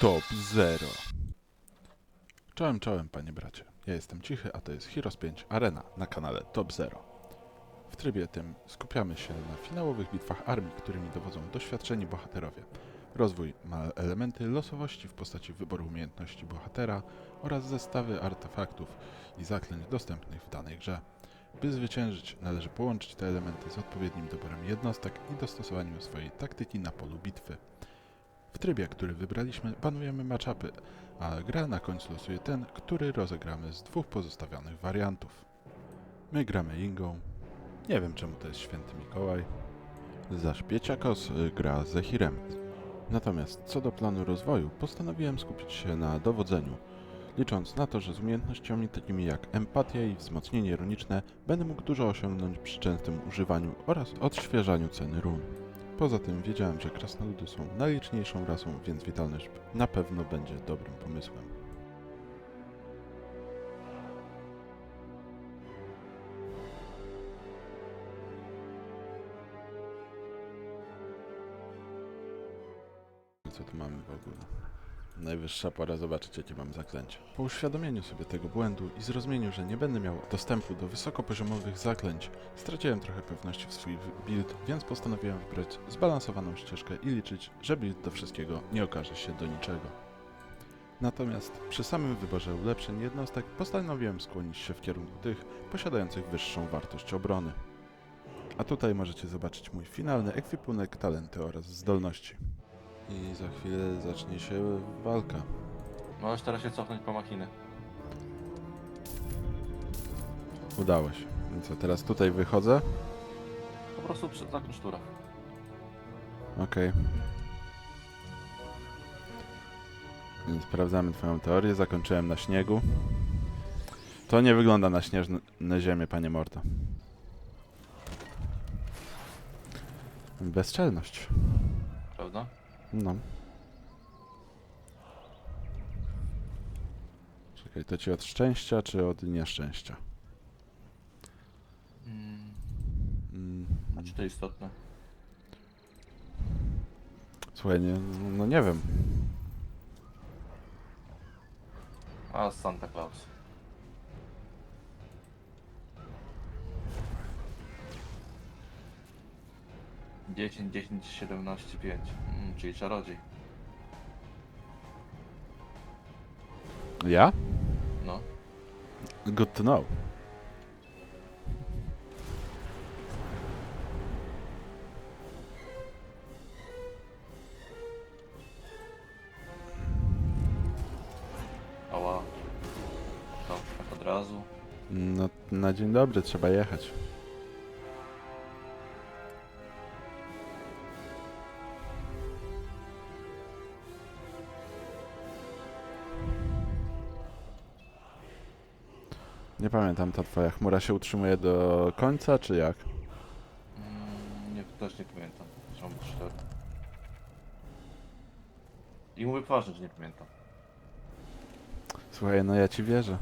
Top Zero. Czołem, czołem, panie bracie. Ja jestem Cichy, a to jest Heroes 5 Arena na kanale Top Zero. W trybie tym skupiamy się na finałowych bitwach armii, którymi dowodzą doświadczeni bohaterowie. Rozwój ma elementy losowości w postaci wyboru umiejętności bohatera oraz zestawy artefaktów i zaklęć dostępnych w danej grze. By zwyciężyć, należy połączyć te elementy z odpowiednim doborem jednostek i dostosowaniem swojej taktyki na polu bitwy. W trybie, który wybraliśmy, banujemy matchupy, a gra na końcu losuje ten, który rozegramy z dwóch pozostawionych wariantów. My gramy Ingą. Nie wiem czemu to jest święty Mikołaj. Zaś Pieciakos y, gra Zehirem. Natomiast co do planu rozwoju, postanowiłem skupić się na dowodzeniu, licząc na to, że z umiejętnościami takimi jak empatia i wzmocnienie runiczne będę mógł dużo osiągnąć przy częstym używaniu oraz odświeżaniu ceny run. Poza tym wiedziałem, że krasnoludy są najliczniejszą rasą, więc witalność na pewno będzie dobrym pomysłem. Najwyższa pora zobaczyć, jakie mam zaklęcie. Po uświadomieniu sobie tego błędu i zrozumieniu, że nie będę miał dostępu do wysokopoziomowych zaklęć, straciłem trochę pewności w swój build, więc postanowiłem wybrać zbalansowaną ścieżkę i liczyć, że build do wszystkiego nie okaże się do niczego. Natomiast przy samym wyborze ulepszeń jednostek postanowiłem skłonić się w kierunku tych posiadających wyższą wartość obrony. A tutaj możecie zobaczyć mój finalny ekwipunek, talenty oraz zdolności. I za chwilę zacznie się walka. Możesz teraz się cofnąć po machinę. Udało się. Więc co, teraz tutaj wychodzę? Po prostu przy- zakończ tura. Okej. Więc Sprawdzamy twoją teorię. Zakończyłem na śniegu. To nie wygląda na śnieżne ziemię, panie Morto. Bezczelność. Prawda? No. Czekaj, to ci od szczęścia, czy od nieszczęścia? Mm. Mm. A czy to istotne? Słuchaj, nie, no nie wiem. A Santa Claus. Dziesięć, dziesięć, siedemnaście, pięć. Czyli czarodziej. Ja? No. Good to know. Ała. To tak od razu. No, na dzień dobry trzeba jechać. Pamiętam, ta twoja chmura się utrzymuje do końca, czy jak? Mm, nie, też nie pamiętam. I mówię poważnie, że nie pamiętam. Słuchaj, no ja ci wierzę.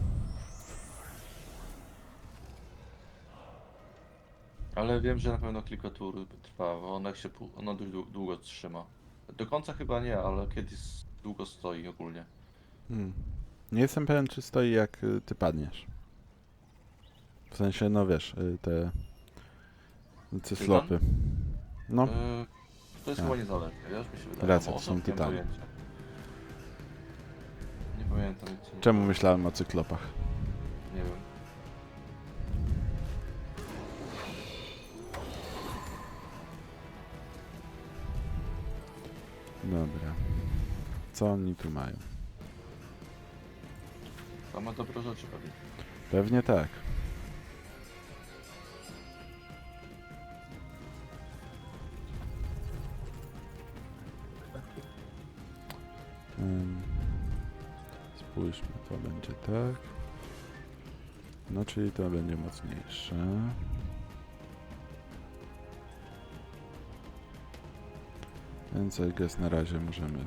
Ale wiem, że na pewno kilka tur trwa, bo ona się pół- ona dość dłu- długo trzyma. Do końca chyba nie, ale kiedyś długo stoi ogólnie. Hmm. Nie jestem pewien, czy stoi jak y, ty padniesz. W sensie, no wiesz, y, te cyslopy. No, E, to jest A. chyba niezależne, wiesz, mi się wydaje. Racja, to są pojęcia. Nie pamiętam. nie- czemu myślałem o cyklopach? Nie wiem. Dobra. Co oni tu mają? Same dobre rzeczy pewnie. Pewnie tak. Spójrzmy, to będzie tak. No, czyli to będzie mocniejsze. Więc I guess na razie możemy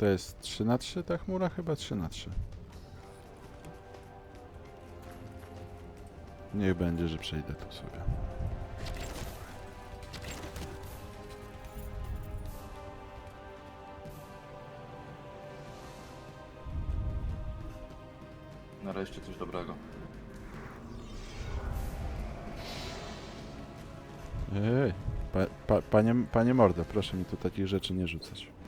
to jest 3 na 3 ta chmura? Chyba 3 na 3 Niech będzie, że przejdę tu sobie. Nareszcie coś dobrego. Ej, pa, pa, panie, panie mordo, proszę mi tu takich rzeczy nie rzucać.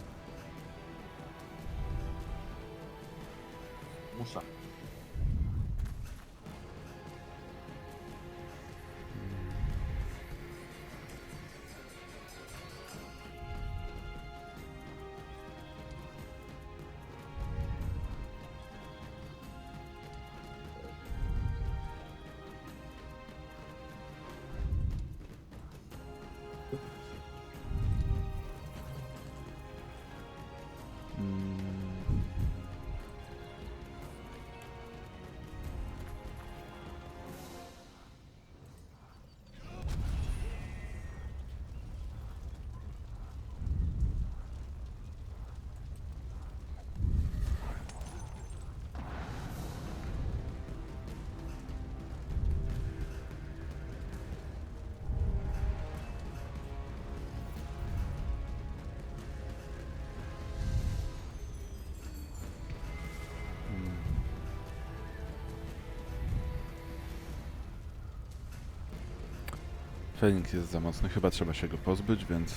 Feniks jest za mocny, chyba trzeba się go pozbyć, więc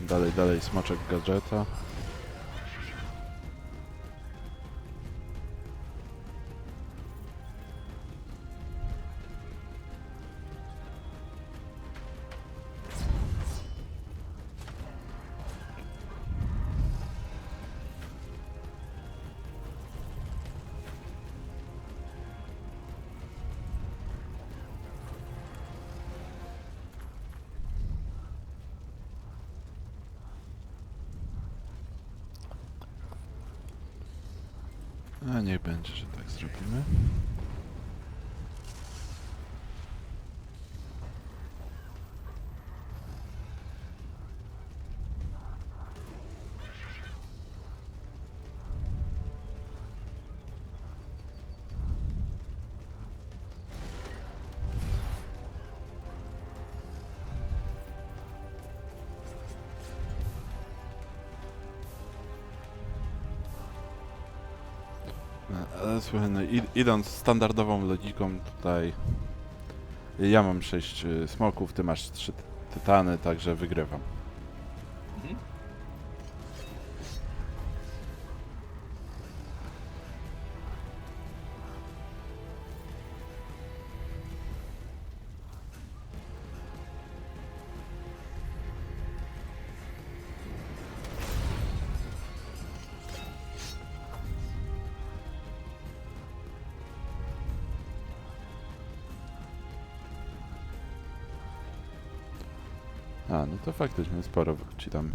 dalej, dalej smoczek gadżeta. A niech będzie, że tak zrobimy. No, id- idąc standardową logiką tutaj ja mam 6 smoków, ty masz 3 tytany, także wygrywam. To faktycznie sporo ci tam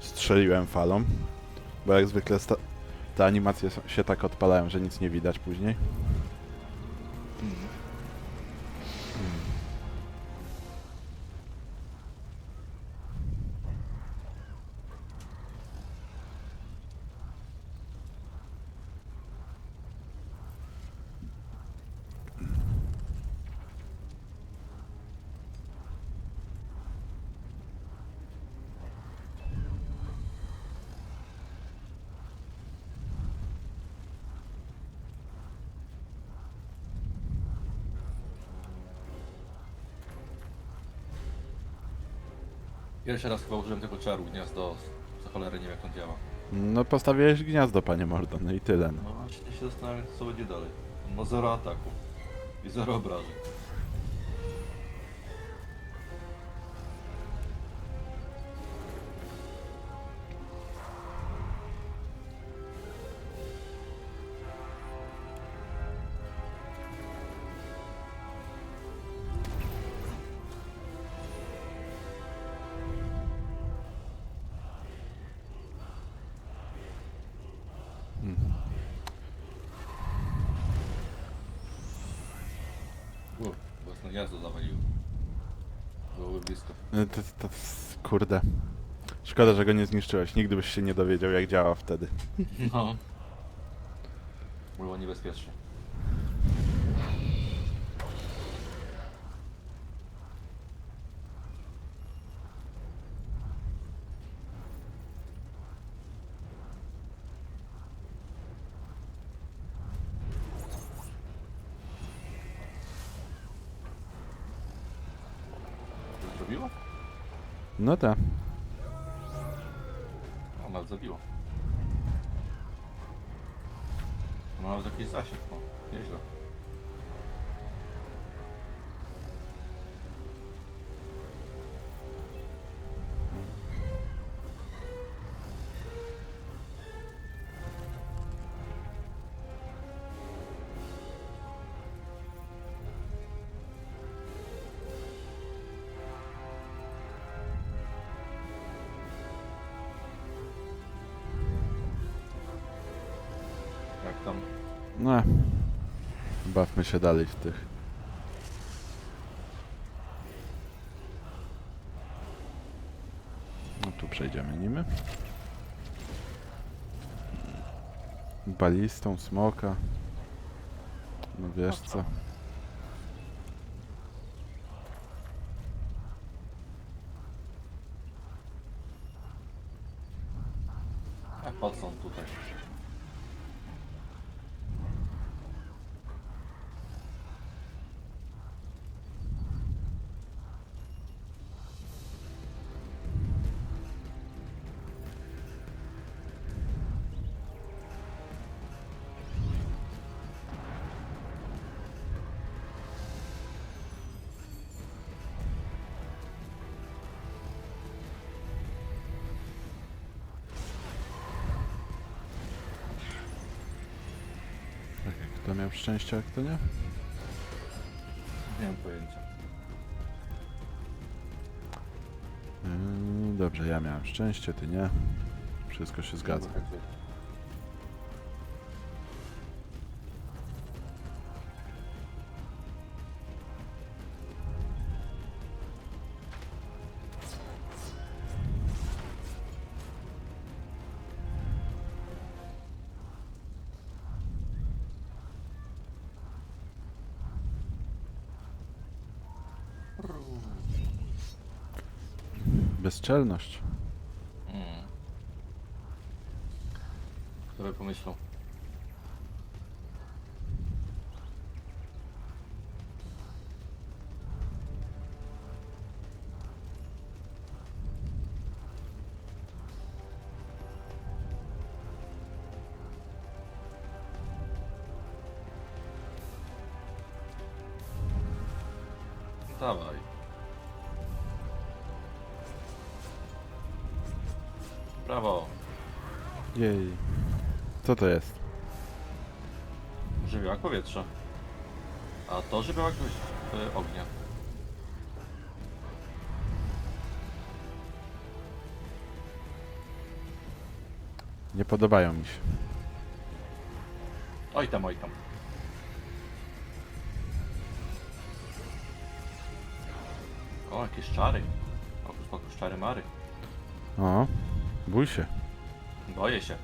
strzeliłem falą, bo jak zwykle te animacje się tak odpalają, że nic nie widać później. Pierwszy raz chyba użyłem tego czaru gniazdo. Za cholerę nie wiem jak on działa. No postawiłeś gniazdo, panie mordo, no i tyle. No. No właśnie się zastanawiam co będzie dalej. On ma zero ataku. I zero obrażeń. Gniazdo zawaliło. Byłoby blisko. Y, To, to, kurde. Szkoda, że go nie zniszczyłeś. Nigdy byś się nie dowiedział, jak działa wtedy. No. Było niebezpiecznie. To zrobiło? No tak. O, nas zabiło. Ma nawet jakiś zasięg, no. Nieźle. Tam? No. Bawmy się dalej w tych. No tu przejdziemy nimi. Balistą, smoka. No wiesz co. A po co on tutaj? Kto miał szczęście, a kto nie? Nie mam pojęcia. Yy, dobrze, ja miałem szczęście, ty nie. Wszystko się zgadza. Tak. Bezczelność. Mm. Kto? Co to jest? Żywiołak powietrza. A to żywiołak y, ognia. Nie podobają mi się. Oj tam, oj tam. O, jakieś czary. Okus pokus czary mary. O, bój się. Boję się.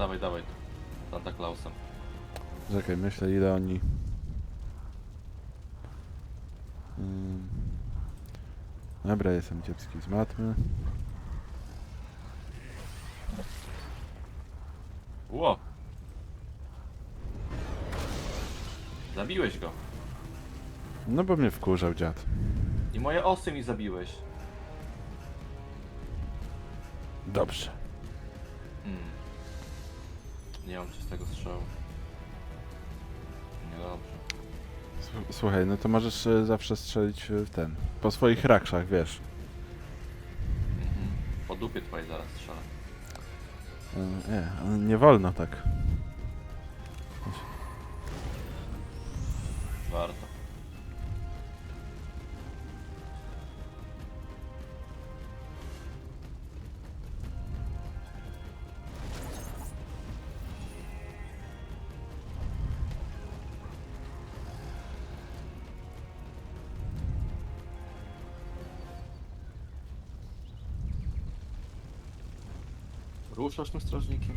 Dawaj, dawaj. Santa Clausem. Czekaj, myślę ile oni... Ym. Dobra, jestem kiepski z matmy. Ło! Zabiłeś go. No bo mnie wkurzał dziad. I moje osy mi zabiłeś. Dobrze. Hmm. Nie mam czystego strzału. Niedobrze. S- Słuchaj, no to możesz e, zawsze strzelić e, w ten. Po swoich rakszach, wiesz. Mhm. Po dupie twojej zaraz strzelę. E, Nie, nie wolno tak. Ruszasz tym strażnikiem?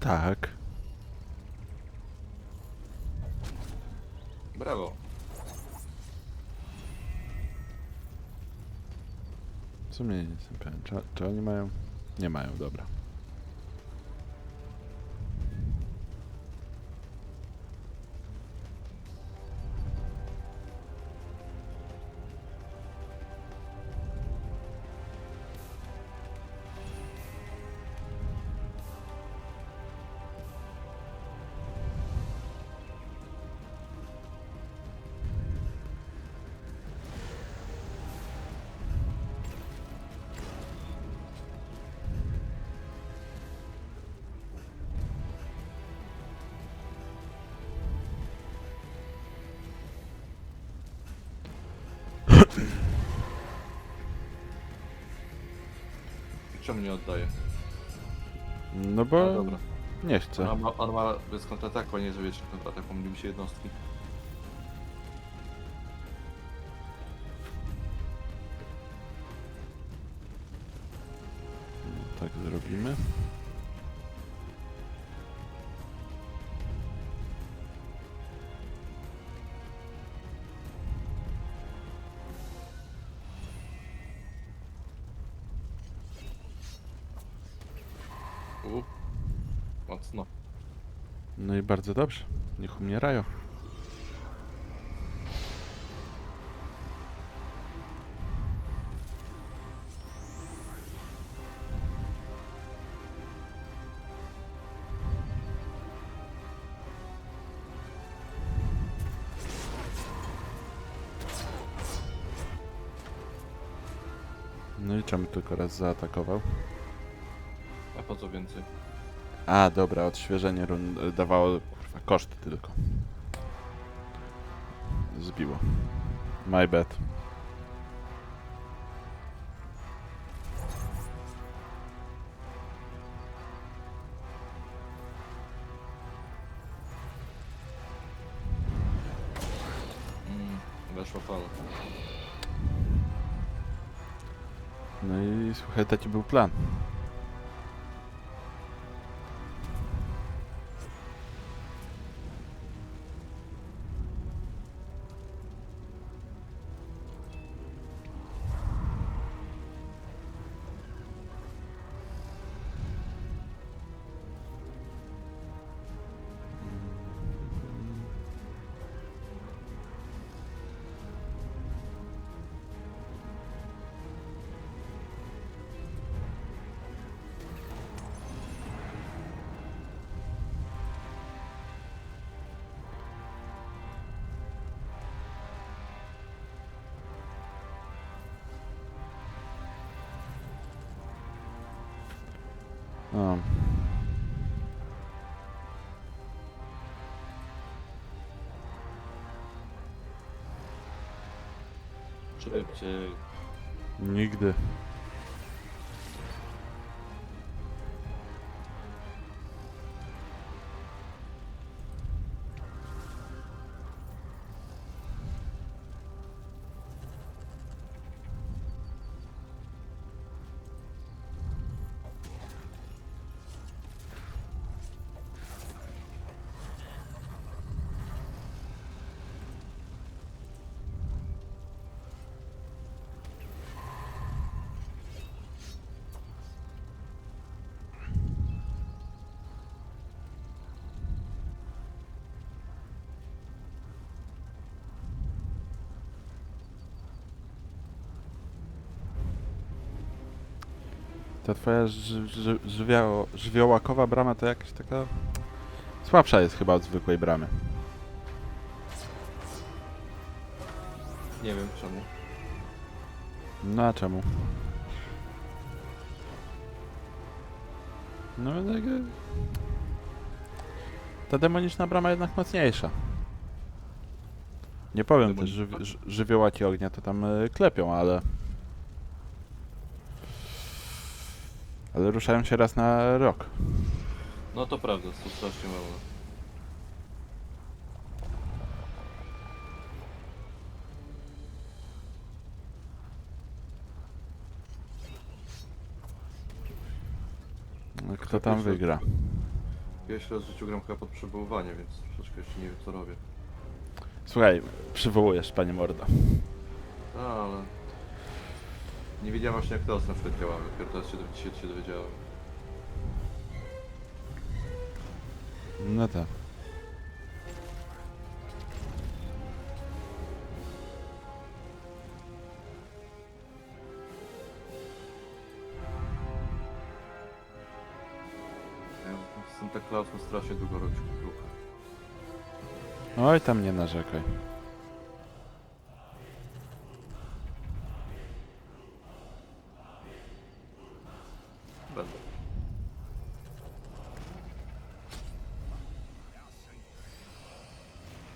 Tak. Brawo. W sumie nie jestem pewien. Czy, czy oni mają? Nie mają, dobra. Czemu nie oddaje? No No bo dobra. nie chcę. On ma, bez kontrataku, a nie że wieczny kontratak, pomyliły się jednostki. Tak zrobimy. Bardzo dobrze. Niech umierają. No i czemu tylko raz zaatakował? A po co więcej? A, dobra, odświeżenie run y, dawało kurwa, koszt tylko. Zbiło. My bad. Weszła fala. No i słuchaj, taki był plan. O. Szybciej. Nigdy. Ta twoja ży, ży, żywioło, żywiołakowa brama to jakaś taka... Słabsza jest chyba od zwykłej bramy. Nie wiem czemu. No a czemu? No tak... Ta demoniczna brama jednak mocniejsza. Nie powiem że ży, żywiołaki ognia to tam e, klepią, ale... Ale ruszają się raz na rok. No to prawda, to strasznie mało. kto tam wygra. Pierwszy raz w życiu gram chyba pod przywoływanie, więc troszeczkę jeszcze nie wiem co robię. Słuchaj, przywołujesz, panie mordo. A, ale... Nie wiedziałem właśnie jak teraz na przykład działamy, dopiero teraz się, się, się dowiedziałem. No tak. Santa Claus ma strasznie długo robić. Oj, tam nie narzekaj. Będę.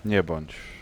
Nie bądź.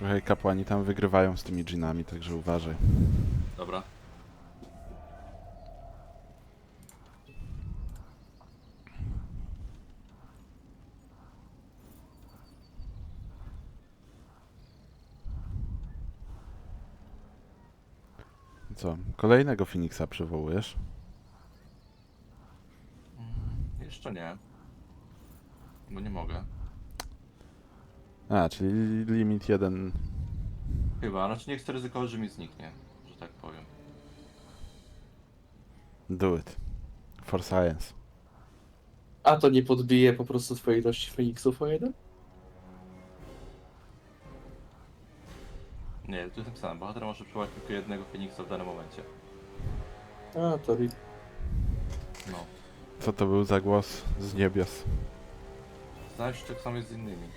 Słuchaj, kapłani tam wygrywają z tymi dżinami, także uważaj. Dobra. Co, kolejnego Phoenixa przywołujesz? Mm, Jeszcze nie. Bo nie mogę. A, czyli limit jeden. Chyba, znaczy nie chcę ryzykować, że mi zniknie, że tak powiem. Do it. For science. A to nie podbije po prostu twojej ilości Feniksów o jeden? Nie, tu jest napisane, bohater może przywołać tylko jednego Feniksa w danym momencie. A, to ri- No. Co to był za głos z niebios? Znasz, tak samo jest z innymi.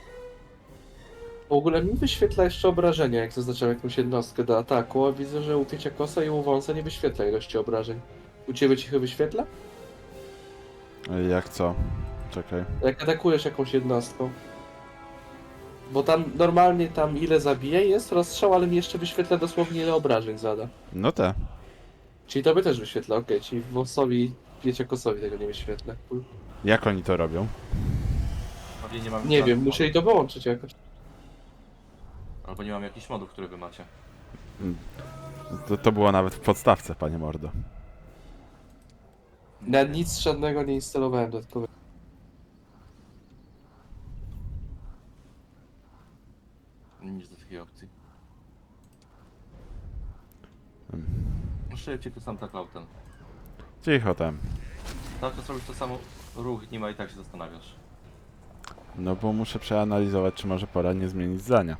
W ogóle mi wyświetla jeszcze obrażenia, jak zaznaczam jakąś jednostkę do ataku, a widzę, że u Tyciakosa i u Wąsa nie wyświetla ilości obrażeń. U ciebie cichy wyświetla? Jak co? Czekaj. Jak atakujesz jakąś jednostką. Bo tam normalnie tam ile zabije jest rozstrzał, ale mi jeszcze wyświetla dosłownie ile obrażeń zada. No te. Czyli tobie też wyświetla, okej, czyli Wąsowi i Tyciakosowi tego nie wyświetla. Jak oni to robią? Pewnie nie mam Nie wiem, musieli to wyłączyć jakoś. Albo nie mam jakichś modów, które wy macie. To, to było nawet w podstawce, panie mordo. Na nic żadnego nie instalowałem dodatkowo. Nic do takiej opcji. Hmm. Szybciej to sam tak lautem. Cicho tam. Cały czas robisz to samo ruch nie ma i tak się zastanawiasz. No bo muszę przeanalizować, czy może pora nie zmienić zdania.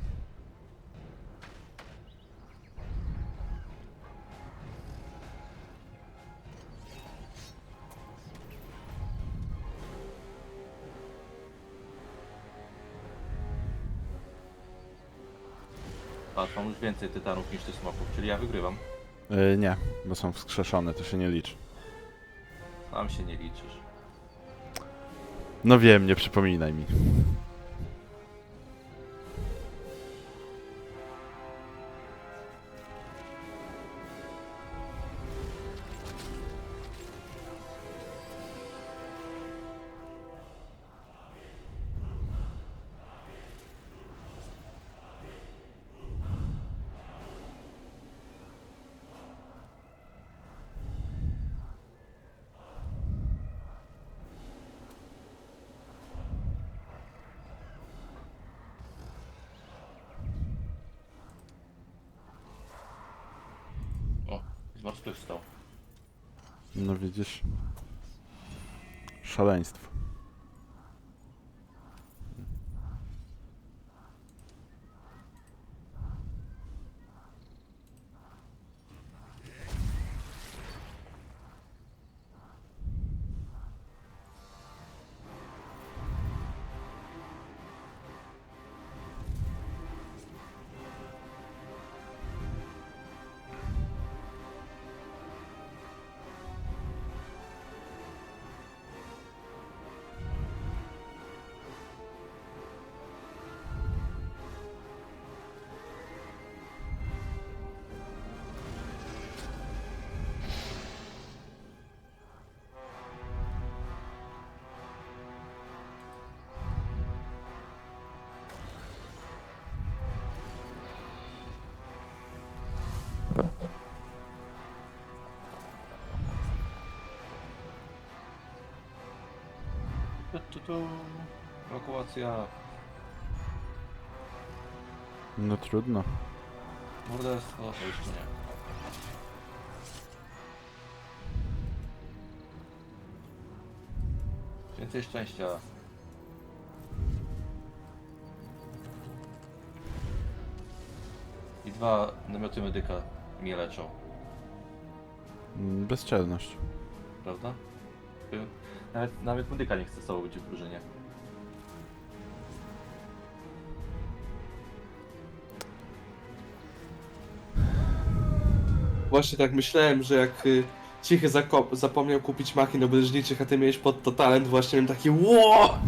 Więcej tytanów niż tych smoków, czyli ja wygrywam. Yy, nie, bo są wskrzeszone, to się nie liczy. Sam się nie liczysz. No wiem, nie przypominaj mi. Zmartwychwstał. No widzisz. Szaleństwo. Tu, tu. Ewakuacja. No trudno. Morderstwo. To jeszcze nie. Więcej szczęścia. I dwa namioty medyka mnie leczą, Mm, Bezczelność. prawda? Nawet, nawet medyka nie chce z tobą być w drużynie. Właśnie tak myślałem, że jak y, Cichy zakop- zapomniał kupić machin obleżniczych, a ty miałeś pod to talent, właśnie miałem taki ło!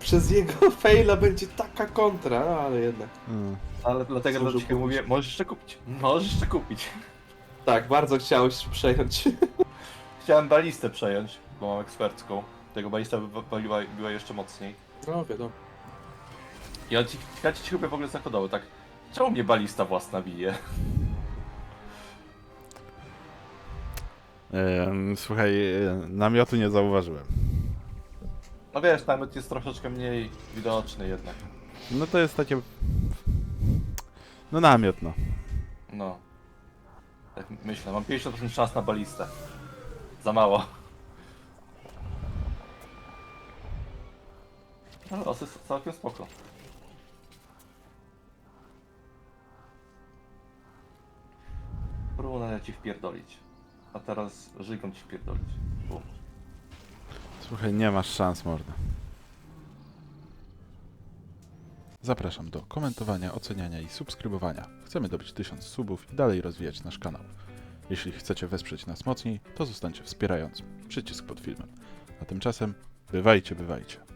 Przez jego faila będzie taka kontra, no ale jednak. Mm. Ale dlatego ciebie kupić. mówię, możesz jeszcze kupić. Możesz jeszcze kupić. Tak, bardzo chciałeś przejąć. Chciałem balistę przejąć, bo mam ekspercką. Tego balista by- była, jeszcze mocniej. No wiadomo. Ja ci, ja ci chyba w ogóle zachodował, tak. Czemu mnie balista własna bije? Em, Słuchaj, e, namiotu nie zauważyłem. No wiesz, namiot jest troszeczkę mniej widoczny jednak. No to jest takie... No namiot, no. No. Tak myślę, mam 50% szans na balistę. Za mało. Ale los jest całkiem spoko. Próbuję ci wpierdolić. A teraz żyjką ci wpierdolić. Bum. Słuchaj, nie masz szans, morda. Zapraszam do komentowania, oceniania i subskrybowania. Chcemy dobić 1000 subów i dalej rozwijać nasz kanał. Jeśli chcecie wesprzeć nas mocniej, to zostańcie wspierającym. Przycisk pod filmem. A tymczasem bywajcie, bywajcie.